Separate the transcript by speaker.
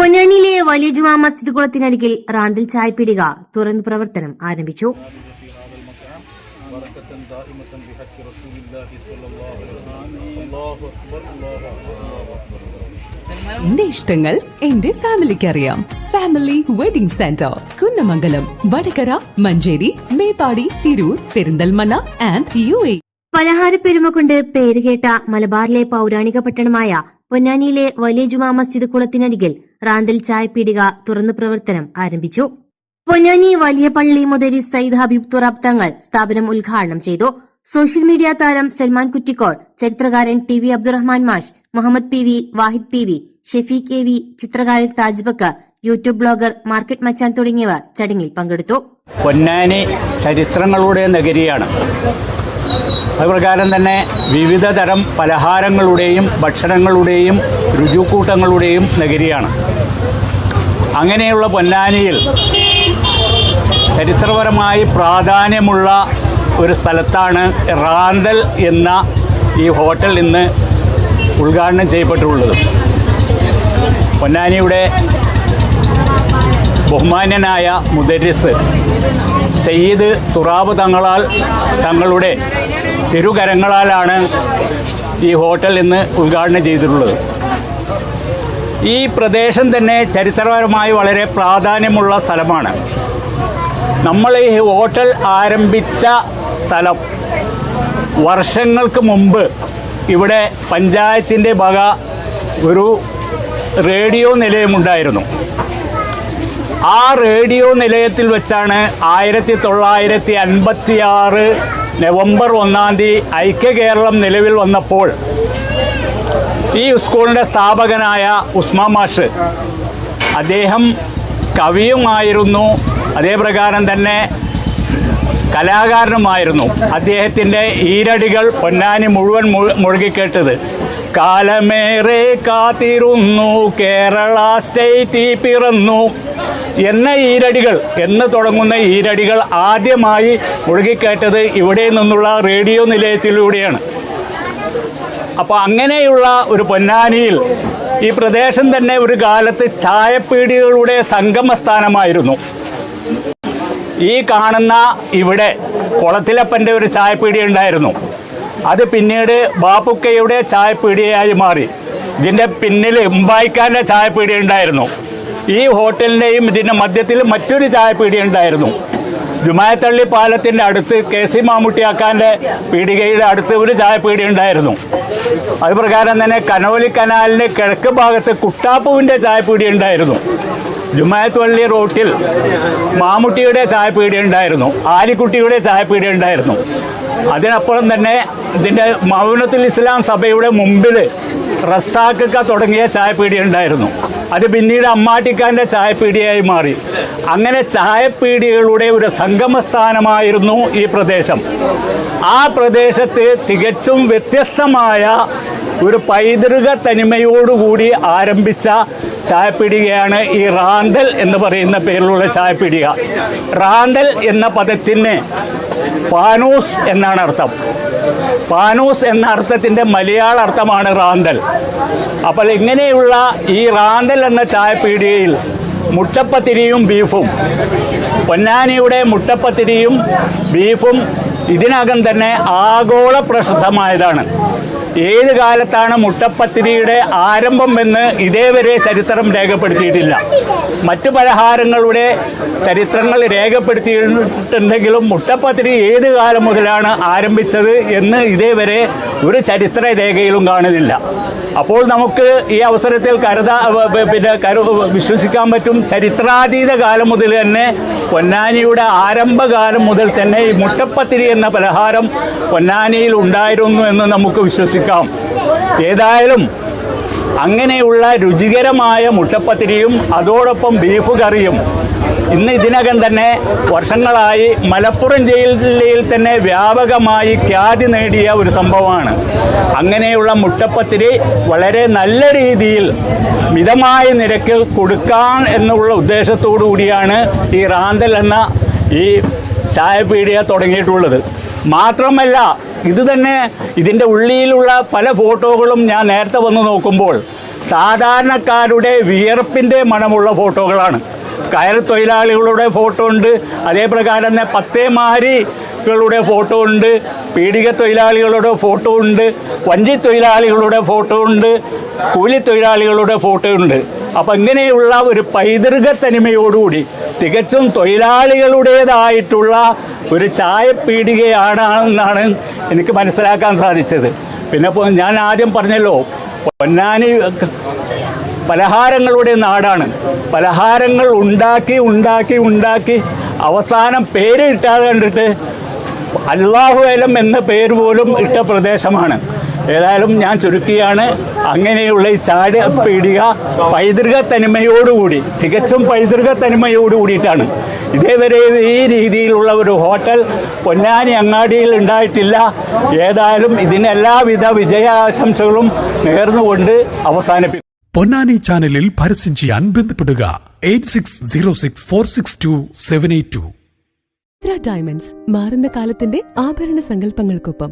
Speaker 1: പൊന്നാനിയിലെ വലിയ ജുമാ മസ്ജിദ് കുളത്തിനരികിൽ റാന്തൽ ചായപ്പീടിക തുറന്നു പ്രവർത്തനം ആരംഭിച്ചു.
Speaker 2: എന്റെ ഇഷ്ടങ്ങൾ എന്റെ ഫാമിലിക്ക് അറിയാം family wedding centre Kunnamangalam Vadakara Manjeri Meppadi Tirur Perinthalmanna and U A
Speaker 1: പലഹാര പെരുമ കൊണ്ട് പേരുകേട്ട മലബാറിലെ പൗരാണിക പട്ടണമായ പൊന്നാനിയിലെ വലിയ ജുമാ മസ്ജിദ് കുളത്തിനരികിൽ റാന്തൽ ചായപ്പീടിക തുറന്നു പ്രവർത്തനം ആരംഭിച്ചു. പൊന്നാനി വലിയ പള്ളി മുതരി സയ്യിദ് ഹബീബ് തുറാബ് തങ്ങൾ സ്ഥാപനം ഉദ്ഘാടനം ചെയ്തു. സോഷ്യൽ മീഡിയ താരം സൽമാൻ കുറ്റിക്കോൾ ചരിത്രകാരൻ ടി വി അബ്ദുറഹ്മാൻ മാഷ് Muhammad P V Wahid P V Shefeeq A V ചിത്രകാരൻ Taj Bakkar YouTube blogger market മച്ചാൻ തുടങ്ങിയവർ ചടങ്ങിൽ പങ്കെടുത്തു.
Speaker 3: പൊന്നാനി ചരിത്രങ്ങളുടെ നഗരിയാണ്. അതുപ്രകാരം തന്നെ വിവിധ തരം പലഹാരങ്ങളുടെയും ഭക്ഷണങ്ങളുടെയും രുചിക്കൂട്ടങ്ങളുടെയും നഗരിയാണ് അങ്ങനെയുള്ള പൊന്നാനിയിൽ ചരിത്രപരമായി പ്രാധാന്യമുള്ള ഒരു സ്ഥലത്താണ് റാന്തൽ എന്ന ഈ ഹോട്ടൽ ഇന്ന് ഉദ്ഘാടനം ചെയ്യപ്പെട്ടിട്ടുള്ളത്. പൊന്നാനിയുടെ ബഹുമാന്യനായ മുദരിസ് സയ്യിദ് തുറാബ് തങ്ങളാൽ തങ്ങളുടെ തിരുകരങ്ങളാലാണ് ഈ ഹോട്ടൽ ഇന്ന് ഉദ്ഘാടനം ചെയ്തിട്ടുള്ളത്. ഈ പ്രദേശം തന്നെ ചരിത്രപരമായി വളരെ പ്രാധാന്യമുള്ള സ്ഥലമാണ്. നമ്മൾ ഈ ഹോട്ടൽ ആരംഭിച്ച സ്ഥലം വർഷങ്ങൾക്ക് മുമ്പ് ഇവിടെ പഞ്ചായത്തിന്റെ വക ഒരു റേഡിയോ നിലയമുണ്ടായിരുന്നു. ആ റേഡിയോ നിലയത്തിൽ വെച്ചാണ് ആയിരത്തി തൊള്ളായിരത്തി അൻപത്തി ആറ് നവംബർ ഒന്നാം തീയതി ഐക്യ കേരളം നിലവിൽ വന്നപ്പോൾ ഈ സ്കൂളിന്റെ സ്ഥാപകനായ ഉസ്മാ മാഷ് അദ്ദേഹം കവിയുമായിരുന്നു. അതേപ്രകാരം തന്നെ കലാകാരനുമായിരുന്നു. അദ്ദേഹത്തിന്റെ ഈരടികൾ പൊന്നാനി മുഴുവൻ മുഴുകിക്കേട്ടത്. കാലമേറെ കാത്തിരുന്നു കേരള സ്റ്റേറ്റ് പിറന്നു. എന്ന ഈരടികൾ എന്ന് തുടങ്ങുന്ന ഈരടികൾ ആദ്യമായി മുഴുകിക്കേട്ടത് ഇവിടെ നിന്നുള്ള റേഡിയോ നിലയത്തിലൂടെയാണ്. അപ്പോൾ അങ്ങനെയുള്ള ഒരു പൊന്നാനിയിൽ ഈ പ്രദേശം തന്നെ ഒരു കാലത്ത് ചായപ്പീടികളുടെ സംഗമസ്ഥാനമായിരുന്നു. ഈ കാണുന്ന ഇവിടെ കുളത്തിലപ്പന്റെ ഒരു ചായപ്പീടി ഉണ്ടായിരുന്നു. അത് പിന്നീട് ബാപ്പുക്കയുടെ ചായപ്പീടിയായി മാറി. ഇതിന്റെ പിന്നിൽ ഉമ്പായിക്കാന്റെ ചായപ്പീടി ഉണ്ടായിരുന്നു. ഈ ഹോട്ടലിന്റെയും ഇതിന്റെ മധ്യത്തിൽ മറ്റൊരു ചായപ്പീടി ഉണ്ടായിരുന്നു. ജുമായത്തള്ളി പാലത്തിന്റെ അടുത്ത് കെ സി മാമുട്ടിയാക്കാന്റെ പീടികയുടെ അടുത്ത് ഒരു ചായപ്പീടി ഉണ്ടായിരുന്നു. അതുപ്രകാരം തന്നെ കനോലി കനാലിന്റെ കിഴക്ക് ഭാഗത്ത് കുട്ടാപ്പുവിന്റെ ചായപ്പീടി ഉണ്ടായിരുന്നു. ജുമായത്തള്ളി റോട്ടിൽ മാമുട്ടിയുടെ ചായപ്പീടി ഉണ്ടായിരുന്നു. ആലിക്കുട്ടിയുടെ ചായപ്പീടി ഉണ്ടായിരുന്നു. അതിനപ്പുറം തന്നെ ഇതിന്റെ മൗനത്തുൽ ഇസ്ലാം സഭയുടെ മുമ്പിൽ റസാക്കൊക്കെ തുടങ്ങിയ ചായപ്പീടി ഉണ്ടായിരുന്നു. അത് പിന്നീട് അമ്മാട്ടിക്കാന്റെ ചായപ്പീടിയായി മാറി. അങ്ങനെ ചായപ്പീടികളുടെ ഒരു സംഗമസ്ഥാനമായിരുന്നു ഈ പ്രദേശം. ആ പ്രദേശത്ത് തികച്ചും വ്യത്യസ്തമായ ഒരു പൈതൃക തനിമയോടുകൂടി ആരംഭിച്ച ചായപ്പീടികയാണ് ഈ റാന്തൽ എന്ന് പറയുന്ന പേരിലുള്ള ചായപ്പീടിക. റാന്തൽ എന്ന പദത്തിന് പാനൂസ് എന്നാണ് അർത്ഥം. പാനൂസ് എന്ന അർത്ഥത്തിന്റെ മലയാള അർത്ഥമാണ് റാന്തൽ. അപ്പോൾ ഇങ്ങനെയുള്ള ഈ റാന്തൽ എന്ന ചായപ്പീടികയിൽ മുട്ടപ്പത്തിരിയും ബീഫും പൊന്നാനിയുടെ മുട്ടപ്പത്തിരിയും ബീഫും ഇതിനകം തന്നെ ആഗോള പ്രശസ്തമായതാണ് ഏത് കാലത്താണ് മുട്ടപ്പത്തിരിയുടെ ആരംഭം എന്ന് ഇതേവരെ ചരിത്രം രേഖപ്പെടുത്തിയിട്ടില്ല. മറ്റു പലഹാരങ്ങളുടെ ചരിത്രങ്ങൾ രേഖപ്പെടുത്തിയിട്ടുണ്ടെങ്കിലും മുട്ടപ്പത്തിരി ഏത് കാലം മുതലാണ് ആരംഭിച്ചത് എന്ന് ഇതേവരെ ഒരു ചരിത്ര രേഖയിലും കാണുന്നില്ല. അപ്പോൾ നമുക്ക് ഈ അവസരത്തിൽ കരുതാ പിന്നെ കരു വിശ്വസിക്കാൻ പറ്റും. ചരിത്രാതീത കാലം മുതൽ തന്നെ പൊന്നാനിയുടെ ആരംഭകാലം മുതൽ തന്നെ ഈ മുട്ടപ്പത്തിരി എന്ന പലഹാരം പൊന്നാനിയിൽ ഉണ്ടായിരുന്നു എന്ന് നമുക്ക് വിശ്വസിക്കാം. ഏതായാലും അങ്ങനെയുള്ള രുചികരമായ മുട്ടപ്പത്തിരിയും അതോടൊപ്പം ബീഫ് കറിയും ഇന്ന് ഇതിനകം തന്നെ വർഷങ്ങളായി മലപ്പുറം ജില്ലയിൽ തന്നെ വ്യാപകമായി ഖ്യാതി നേടിയ ഒരു സംഭവമാണ്. അങ്ങനെയുള്ള മുട്ടപ്പത്തിരി വളരെ നല്ല രീതിയിൽ മിതമായ നിരക്കിൽ കൊടുക്കാൻ എന്നുള്ള ഉദ്ദേശത്തോടു കൂടിയാണ് ഈ റാന്തൽ എന്ന ഈ ചായപീടിക തുടങ്ങിയിട്ടുള്ളത്. മാത്രമല്ല ഇത് തന്നെ ഇതിന്റെ ഉള്ളിലുള്ള പല ഫോട്ടോകളും ഞാൻ നേരത്തെ വന്ന് നോക്കുമ്പോൾ സാധാരണക്കാരുടെ വിയർപ്പിന്റെ മണമുള്ള ഫോട്ടോകളാണ്. കയർ തൊഴിലാളികളുടെ ഫോട്ടോ ഉണ്ട് അതേപ്രകാരം തന്നെ പത്തേമാരികളുടെ ഫോട്ടോ ഉണ്ട് പീഡിക തൊഴിലാളികളുടെ ഫോട്ടോ ഉണ്ട് വഞ്ചി തൊഴിലാളികളുടെ ഫോട്ടോ ഉണ്ട് കൂലി തൊഴിലാളികളുടെ ഫോട്ടോ ഉണ്ട്. അപ്പം ഇങ്ങനെയുള്ള ഒരു പൈതൃക തനിമയോടുകൂടി തികച്ചും തൊഴിലാളികളുടേതായിട്ടുള്ള ഒരു ചായപ്പീടികയാണ് എന്നാണ് എനിക്ക് മനസ്സിലാക്കാൻ സാധിച്ചത്. പിന്നെ ഞാൻ ആദ്യം പറഞ്ഞല്ലോ പൊന്നാനി പലഹാരങ്ങളുടെ നാടാണ്. പലഹാരങ്ങൾ ഉണ്ടാക്കി ഉണ്ടാക്കി ഉണ്ടാക്കി അവസാനം പേര് കിട്ടാതെ കണ്ടിട്ട് അല്ലാഹുവേലം എന്ന പേര് പോലും ഇട്ട പ്രദേശമാണ്. ഏതായാലും ഞാൻ ചുരുക്കിയാണ്. അങ്ങനെയുള്ള ഈ ചാട് പീടിക പൈതൃക തനിമയോടുകൂടി തികച്ചും പൈതൃക തനിമയോട് കൂടിയിട്ടാണ് ഇതേവരെ ഈ രീതിയിലുള്ള ഒരു ഹോട്ടൽ പൊന്നാനി അങ്ങാടിയിൽ ഉണ്ടായിട്ടില്ല. ഏതായാലും ഇതിന് എല്ലാവിധ വിജയാശംസകളും നേർന്നുകൊണ്ട് അവസാനിപ്പിക്കും.
Speaker 4: പൊന്നാനി ചാനലിൽ പരസ്യം ചെയ്യാൻ ബന്ധപ്പെടുക. Eight six zero six four six two seven eight two.
Speaker 2: Diamonds മാറുന്ന കാലത്തിന്റെ ആഭരണ സങ്കല്പങ്ങൾക്കൊപ്പം